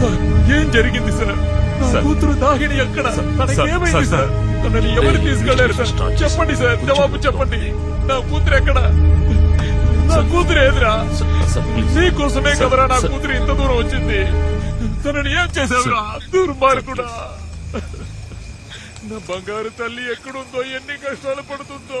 Sir ఏం జరిగింది sir? నా. కూతురు దాహిని ఎక్కడ? ఏమైంది సార్. తనని ఎవరు తీసుకెళ్ళారు సార్. చెప్పండి సార్ జవాబు చెప్పండి. నా కూతురు ఎక్కడ? నా కూతురు ఏదిరా సార్ ప్లీజ్ నీ కోసమే సార్, కదరా నా. కూతురు ఇంత దూరం వచ్చింది. తనని ఏం చేసావురా? దుర్మార్గుడా నా బంగారు తల్లి ఎక్కడుందో ఎన్ని కష్టాలు పడుతుందో.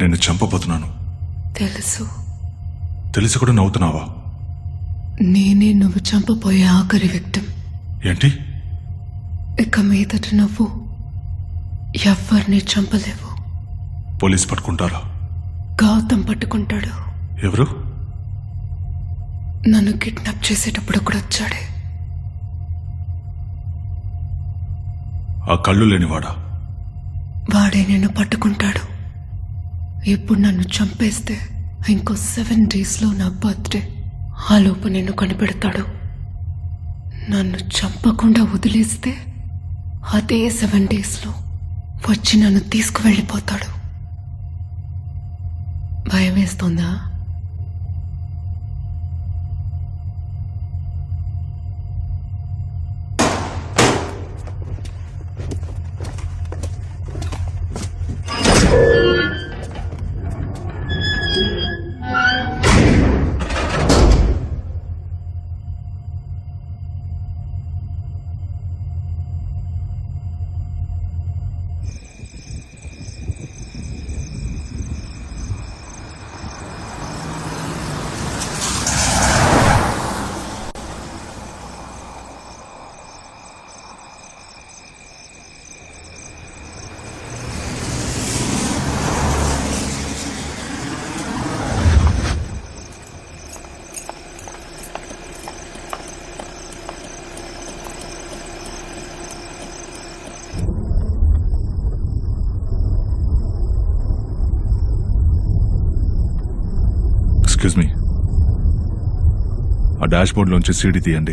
నేను చంపబోతున్నాను. తెలుసు. తెలిసి కూడా నవ్వుతున్నావా? నేనే నువ్వు చంపబోయే ఆఖరి వ్యక్తం. ఏంటి? ఇక మీదట నువ్వు ఎవ్వరిని చంపలేవు. పోలీస్ పట్టుకుంటారా? గౌతమ్ పట్టుకుంటాడు. ఎవరు? నన్ను కిడ్నాప్ చేసేటప్పుడు కూడా వచ్చాడే. ఆ కళ్ళు లేనివాడా? వాడే నేను పట్టుకుంటాడు. ఇప్పుడు నన్ను చంపేస్తే ఇంకో సెవెన్ డేస్లో నా బర్త్డే. ఆ లోపు నిన్ను కనిపెడతాడు. నన్ను చంపకుండా వదిలేస్తే అదే సెవెన్ డేస్లో వచ్చి నన్ను తీసుకువెళ్ళిపోతాడు. భయం వేస్తుందా ఆ డాష్ బోర్డ్లోంచి సీడీ తీయండి.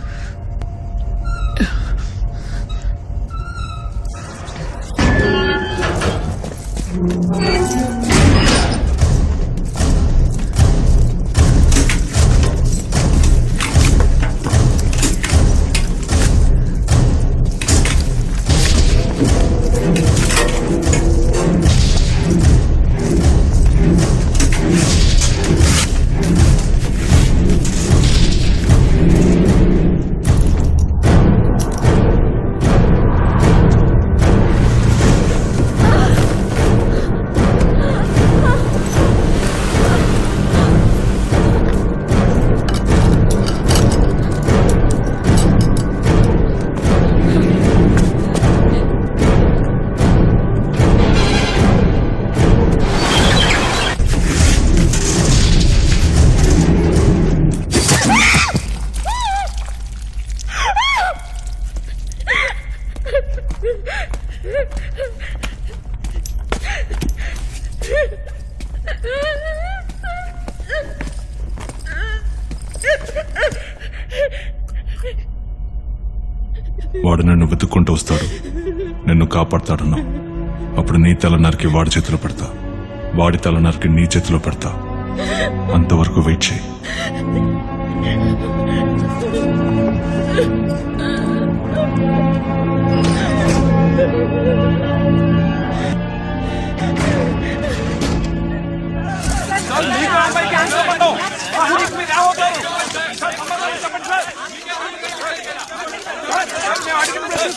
వాడు నన్ను వెతుక్కుంటూ వస్తాడు. నిన్ను కాపాడతాడన్నావు. అప్పుడు నీ తల నరికి వాడి చేతిలో పెడతా. వాడి తల నరికి నీ చేతిలో పెడతా. అంతవరకు వెయిట్ చేయి.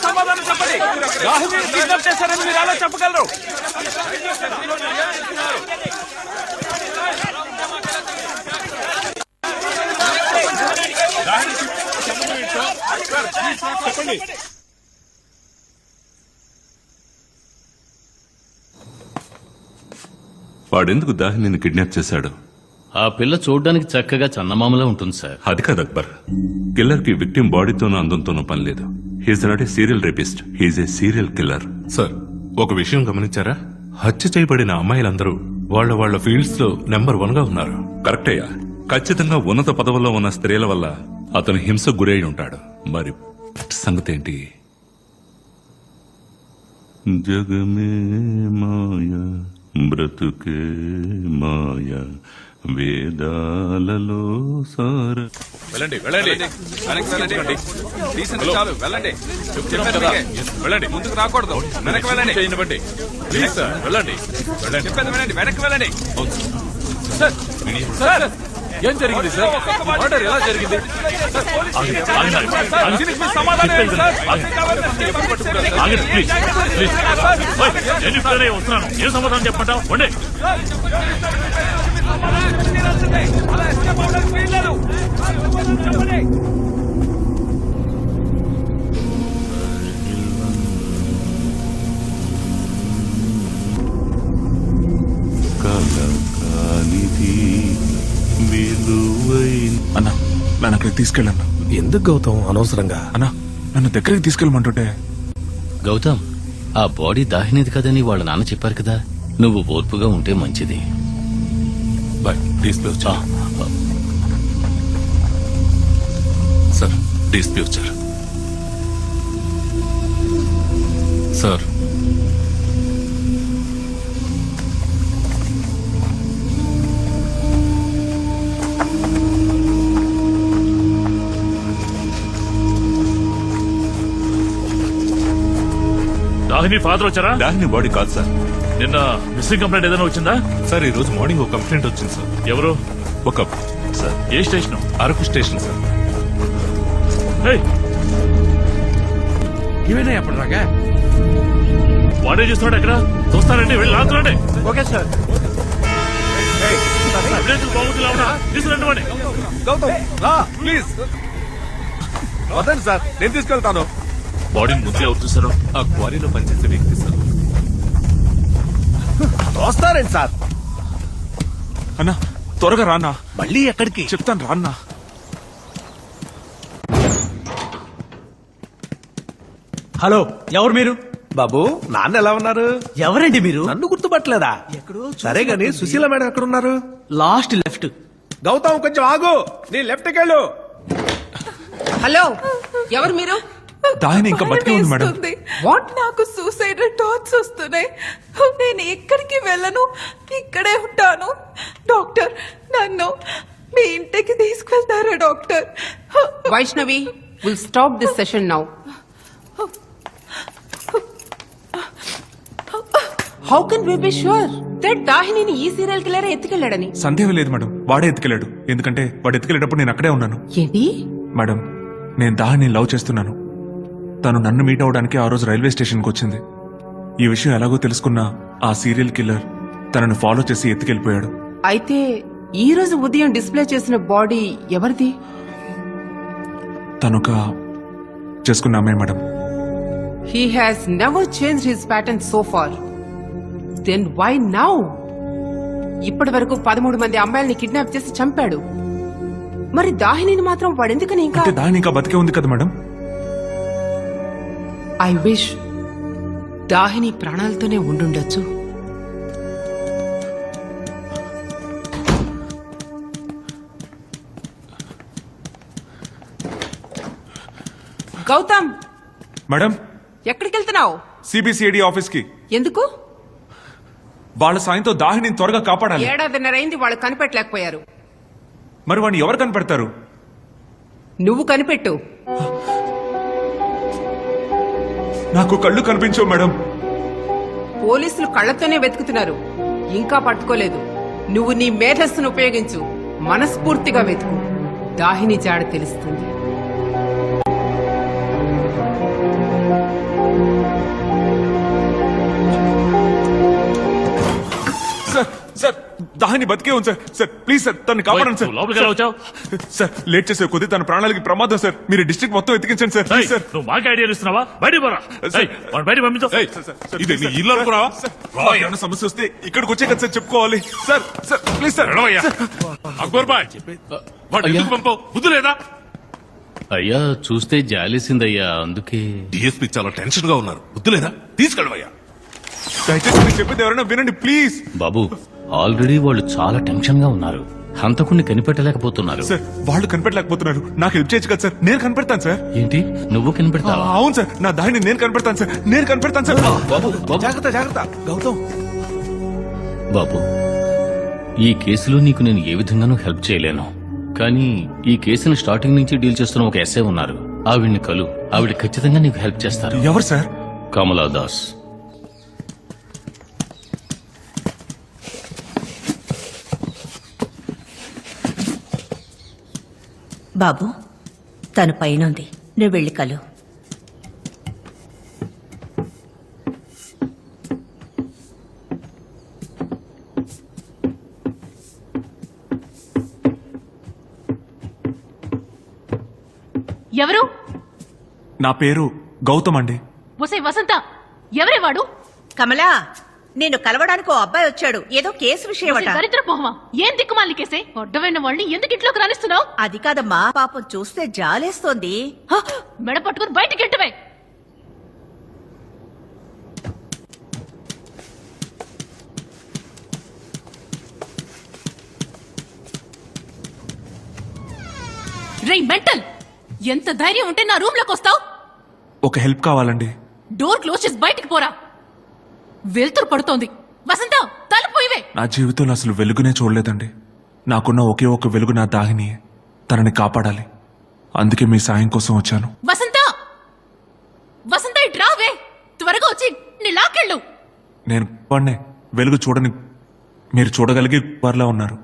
సమాధానం చెప్పండి రాహుల్ కిడ్నాప్ చేశారని మీరు అలా చెప్పగలరు వాడెందుకు దాహిని కిడ్నాప్ చేశాడు? ఆ పిల్ల చూడ్డానికి చక్కగా చందమామలా ఉంటుంది సార్. అది కాదు అక్బర్. కిల్లర్కి విక్టిమ్ బాడీతోనూ అందంతోనూ పని లేదు. He's not a serial rapist he's a serial killer sir ఒక విషయం గమనించారా? హత్య చేయబడిన అమ్మాయిలందరూ వాళ్ళ వాళ్ళ ఫీల్డ్స్లో నెంబర్ వన్గా ఉన్నారు కరెక్టయ్యా ఖచ్చితంగా ఉన్నత పదవుల్లో ఉన్న స్త్రీల వల్ల అతను హింసకు గురై ఉంటాడు. మరి సంగతి ఏంటి? జగమే మాయ బ్రతుకే మాయ. వేదాలలో సార వెళ్ళండి వెళ్ళండి. వెనక్కి వెళ్ళండి. డీసెంట్ చాలు వెళ్ళండి. చెప్పాను మీకే. వెళ్ళండి ముందుకు రాకూడదు. వెనక్కి వెళ్ళండి. చేయండి ప్లీజ్ సార్ వెళ్ళండి. వెళ్ళండి. చెప్పేది వినండి వెనక్కి వెళ్ళండి. సార్ సార్ ఏం జరిగింది సార్ ఆర్డర్ ఎలా జరిగింది? నేను ఇప్పుడే వస్తున్నాను. ఏం సమాధానం చెప్పంటావు ఉండే అన్నా నన్ను అక్కడికి ఎందుకు గౌతమ్? అనవసరంగా. అన్నా నన్ను దగ్గరికి తీసుకెళ్ళమంటుంటే. గౌతమ్ ఆ బాడీ దాహినేది కదని వాళ్ళ నాన్న చెప్పారు కదా. నువ్వు ఓర్పుగా ఉంటే మంచిది. బాయ్ ఆ, ఆ, సార్ డిస్ప్యూస్ సార్ సార్ దాహిని ఫాదర్ వచ్చారా? దాహిని బాడీ కాదు సార్ నిన్న మిస్సింగ్ కంప్లైంట్ ఏదైనా వచ్చిందా? సార్ ఈ రోజు మార్నింగ్ ఒక కంప్లైంట్ వచ్చింది సార్. ఎవరు? ఒక సార్. ఏ స్టేషన్? Araku station sir. ఇవేనా ఎప్పటిలాగా వాడే చేస్తున్నాడు ఎక్కడ చూస్తారండి వెళ్ళి లాగుతున్నాండి ఓకే సార్. ప్లీజ్. వదండి సార్ నేను తీసుకెళ్తాను. బాడీని ముందే ఎవరు చూసారు ఆ క్వారీలో పనిచేసే వ్యక్తి సార్. వస్తారండి సార్? అన్నా త్వరగా రానా మళ్ళీ ఎక్కడికి? చెప్తాను రాన్నా. హలో ఎవరు మీరు? బాబు నాన్న ఎలా ఉన్నారు? ఎవరండి మీరు? నన్ను గుర్తుపట్టలేదా? సరే గాని సుశీల మేడం ఎక్కడ ఉన్నారు లాస్ట్ లెఫ్ట్. గౌతమ్ కొంచెం ఆగు. నీ లెఫ్ట్ కెళ్ళు హలో ఎవరు మీరు? దాహిని ఇంకా బతికే ఉంది మేడం. వాట్? నాకు సూసైడ్ థాట్స్ వస్తున్నాయి. నేను ఎక్కడికి వెళ్ళను? ఇక్కడే ఉంటాను. డాక్టర్ నన్ను మీ ఇంటికి తీసుకెళ్తారా doctor? Vaishnavi will stop this session now how can we be sure that Dahini ఈ సీరియల్ కిల్లర్ ఎత్తుకెళ్ళాడని? సందేహం లేదు మేడం. వాడే ఎత్తుకెళ్ళాడు. ఎందుకంటే వాడు ఎత్తుకెళ్ళేటప్పుడు నేను అక్కడే ఉన్నాను. ఏంటి? మేడం నేను దాహిని లవ్ చేస్తున్నాను. తను నన్ను మీట్ అవడానికి ఆ రోజు రైల్వే స్టేషన్కి వచ్చింది. ఈ విషయం ఎలాగో తెలుసుకున్న ఆ సీరియల్ కిల్లర్ తనను ఫాలో చేసి ఎత్తుకెళ్ళిపోయాడు. అయితే ఈ రోజు ఉదయం డిస్ప్లే చేసిన బాడీ ఎవరిది? తనొక చేసుకున్న అమ్మాయి madam. He has never changed his pattern so far. Then why now? ఇప్పటి వరకు పదమూడు మంది అమ్మాయిల్ని కిడ్నాప్ చేసి చంపాడు. మరి దాహినిని మాత్రం వాడెందుకని ఇంకా? అంటే దాహిని ఇంకా బతికే ఉంది కదా మేడం. ఐ విష్ దాహిని ప్రాణాలతోనే ఉండుండొచ్చు. గౌతమ్! మేడం? ఎక్కడికి వెళ్తున్నావు సిబిసిఐడి ఆఫీస్కి ఎందుకు? వాళ్ళ సాయంతో దాహిని త్వరగా కాపాడాలి. ఏడాదిన్నర అయింది వాళ్ళు కనిపెట్టలేకపోయారు. మరి వాడిని ఎవరు కనిపెడతారు? నువ్వు కనిపెట్టు. నాకు కళ్ళు కనిపించవు మేడం. పోలీసులు కళ్ళతోనే వెతుకుతున్నారు. ఇంకా పట్టుకోలేదు. నువ్వు నీ మేధస్సును ఉపయోగించు. మనస్ఫూర్తిగా వెతుకు. దాహిని జాడ తెలుస్తుంది. సార్ సార్ దాహిని బతికే ఉంది సార్. సార్ ప్లీజ్ సార్ తను కాపాడండి సార్. లోపలికి ఎలా వచ్చావు? సార్ లేట్ చేసే కొద్ది తన ప్రాణాలకి ప్రమాదం సార్. మీరు డిస్ట్రిక్ట్ మొత్తం ఎత్తికించండి సార్. Please sir. నువ్వు మాకు ఐడియాలు ఇస్తున్నావా? బయట పోరా. సార్. బయట పంపించు. ఇది నీ ఇల్లు అనుకున్నావా? ఏమైనా సమస్య వస్తే ఇక్కడికి వచ్చే కదా సార్ చెప్పుకోవాలి. Sir sir please sir. Akbar bhai వాడు ఎందుకు పంపావు బుద్ధి లేదా? అయ్యా చూస్తే జాలేసిందయ్యా అందుకే. డిఎస్పీ చాలా టెన్షన్గా ఉన్నారు వద్దులేదా తీసుకెళ్ళవయ్యా. దయచేసి నేను చెప్పేది ఎవరైనా వినండి ప్లీజ్ బాబు ఆల్రెడీ వాళ్ళు చాలా టెన్షన్గా ఉన్నారు. హంతకుణ్ణి కనిపెట్టలేకపోతున్నారు. సార్ వాళ్ళు కనిపెట్టలేకపోతున్నారు. నాకు హెల్ప్ చేయొచ్చు కదా సార్? నేను కనిపెడతాను సార్. ఏంటి? నువ్వు కనిపెడతావా? అవును సార్. నా దారిని నేను కనిపెడతాను సార్. నేను కనిపెడతాను సార్. బాబు బాబు. జాగ్రత్త జాగ్రత్త. గౌతమ్. బాబు ఈ కేసులో నీకు నేను ఏ విధంగానూ హెల్ప్ చేయలేను. కానీ ఈ కేసుని స్టార్టింగ్ నుంచి డీల్ చేస్తున్న ఒక ఎస్ఐ ఉన్నారు. ఆవిడ్ని కలు. ఆవిడ ఖచ్చితంగా నీకు హెల్ప్ చేస్తారు. ఎవరు సార్? కమలా దాస్. బాబు తను పైనుంది. నువ్వు వెళ్ళి కలు. ఎవరు? నా పేరు గౌతమ్ అండి. వసంత. ఎవరే వాడు? కమలా నేను కలవడానికి ఓ అబ్బాయి వచ్చాడు. ఏదో కేసు విషయమట. దరిద్ర మొహమా? ఏం దిక్కుమాలి కేసే? అడ్డమైన వాళ్ళని ఎందుకు ఇంట్లోకి రానిస్తున్నావు? అది కాదమ్మా పాపం చూస్తే జాలేస్తోంది. హ! మెడ పట్టుకుని బయటికి ఎంటవే రే మెంటల్! ఎంత ధైర్యం ఉంటే నా రూమ్లోకి వస్తావు? ఒక హెల్ప్ కావాలండి. డోర్ క్లోజ్ చేసి బయటికి పోరా. వెలుతురు పడుతోంది. వసంత తలుపు ఇవే. నా జీవితంలో అసలు వెలుగునే చూడలేదండి. నాకున్న ఒకే ఒక వెలుగు నా దాహిని తనని కాపాడాలి. అందుకే మీ సాయం కోసం వచ్చాను. వసంత! వసంత ఇటు రావే త్వరగా వచ్చి నీ లాకెళ్ళు నేను వాడినే వెలుగు చూడని మీరు చూడగలిగే వారిలా ఉన్నారు.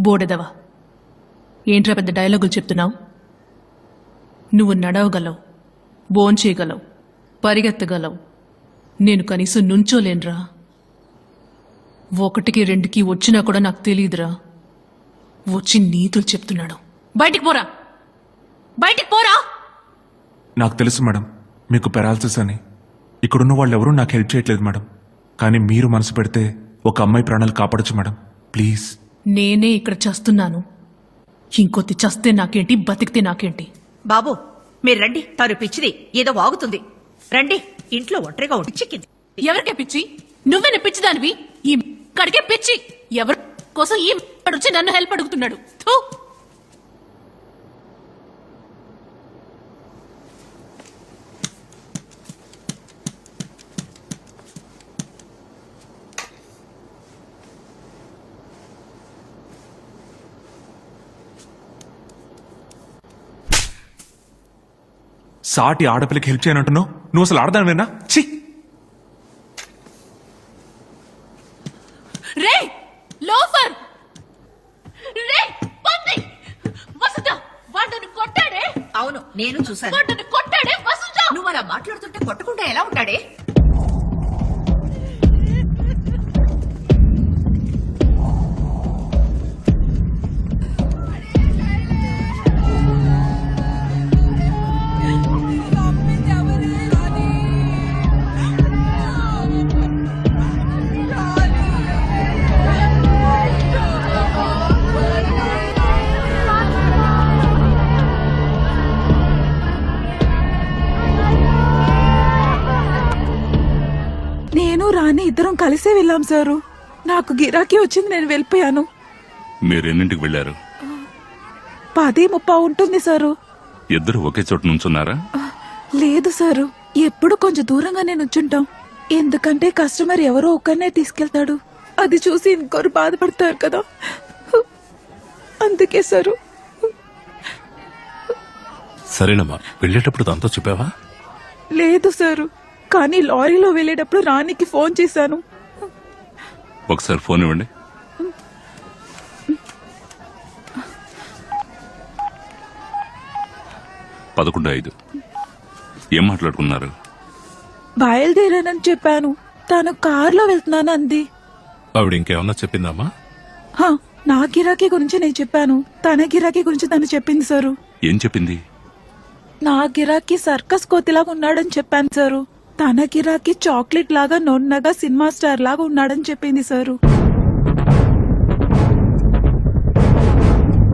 బోడెదవా? ఏంట్రా పెద్ద డైలాగులు చెప్తున్నావు? నువ్వు నడవగలవు భోంచేయగలవు పరిగెత్తగలవు. నేను కనీసం నుంచోలేనురా. ఒకటికి రెండుకి వచ్చినా కూడా నాకు తెలియదురా. వచ్చి నీతులు చెప్తున్నాడు. బయటికి పోరా! బయటికి పోరా! నాకు తెలుసు మేడం మీకు పెరాల్సిస్ అని. ఇక్కడున్న వాళ్ళు ఎవరూ నాకు హెల్ప్ చేయట్లేదు మేడం. కానీ మీరు మనసు పెడితే ఒక అమ్మాయి ప్రాణాలు కాపాడచ్చు మేడం. ప్లీజ్. నేనే ఇక్కడ చస్తున్నాను. ఇంకొద్ది చస్తే నాకేంటి బతికితే నాకేంటి? బాబు మీరు రండి. తను పిచ్చిది ఏదో వాగుతుంది. రండి ఇంట్లో ఒంటరిగా ఉండి చిక్కింది. ఎవరికే పిచ్చి? నువ్వే పిచ్చిదానివి? ఈ కడిగే పిచ్చి. ఎవరి కోసం ఈ వచ్చి నన్ను హెల్ప్ అడుగుతున్నాడు. సాటి ఆడపిల్లకి హెల్ప్ చేయనంటున్నావు? నువ్వు అసలు ఆడదానివేనా ఛీ! రే! లోఫర్! రే! పంది! వసంత వాడిని కొట్టాడే? అవును నేను వాడిని కొట్టాడే నువ్వు అలా మాట్లాడుతుంటే కొట్టకుండా ఎలా ఉంటాడే? నేను రాని ఇద్దరం కలిసే వెళ్ళాం సారు. నాకు గిరాకీ వచ్చింది నేను వెళ్ళిపోయాను. మీరు ఎన్నింటికి వెళ్ళారు? పది ముప్పా ఉంటుంది సారు. ఇద్దరు ఒకే చోట నుంచున్నారా? లేదు సారు. ఎప్పుడు కొంచెం దూరంగా నేను ఉంచుంటాం ఎందుకంటే కస్టమర్ ఎవరో ఒకరినే తీసుకెళ్తాడు. అది చూసి ఇంకొకరు బాధపడతారు కదా. అందుకే సారు. సరేనమ్మా వెళ్ళేటప్పుడు దాంతో చెప్పావా? లేదు సారు. కానీ లారీలో వెళ్ళేటప్పుడు రానికి ఫోన్ చేశాను. ఒకసారి ఫోన్ ఇవ్వండి. పదకొండు ఐదు. ఏం మాట్లాడుకున్నారు? బయలుదేరానని చెప్పాను. తను కారులో వెళ్తున్నాను అంది. ఆవిడ ఇంకేమన్నా చెప్పిందమ్మా హా, నా గిరాకీ గురించి నేను చెప్పాను. తన గిరాకీ గురించి తను చెప్పింది సారు. ఏం చెప్పింది? నా గిరాకీ సర్కస్ కోతిలాగా ఉన్నాడని చెప్పాను సారు. తన గిరాకీ చాక్లెట్ లాగా నొన్నగా సినిమా స్టార్ లాగా ఉన్నాడని చెప్పింది సారు.